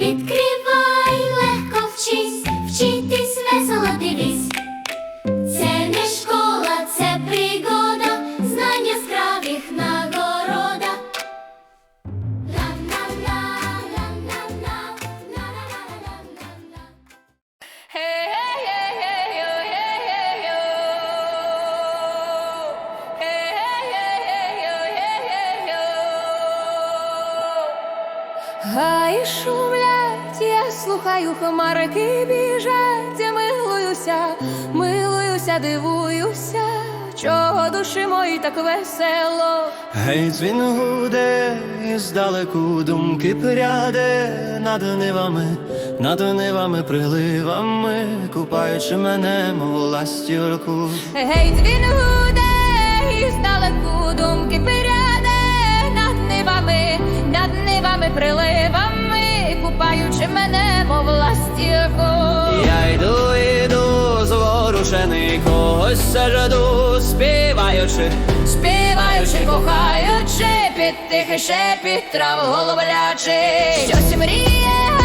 Відкривай, легко вчись, вчитись весело дивись. Це не школа, це пригода, знання скравих нагорода. Гай шум я слухаю, хмарки біжать, я милуюся, милуюся, дивуюся, чого душі мої так весело. Гей, дзвін гуде, і здалеку думки пряде над нивами, над нивами, приливами, купаючи мене, мов ластівку. Гей, дзвін гуде, і здалеку думки пиряде над нивами, над нивами, приливами, мене, мов ластівку. Я йду, йду, зворушений, когось жду, співаючи. Співаючи, кохаючи, під тихий шепіт трав голублячий. Щось мріє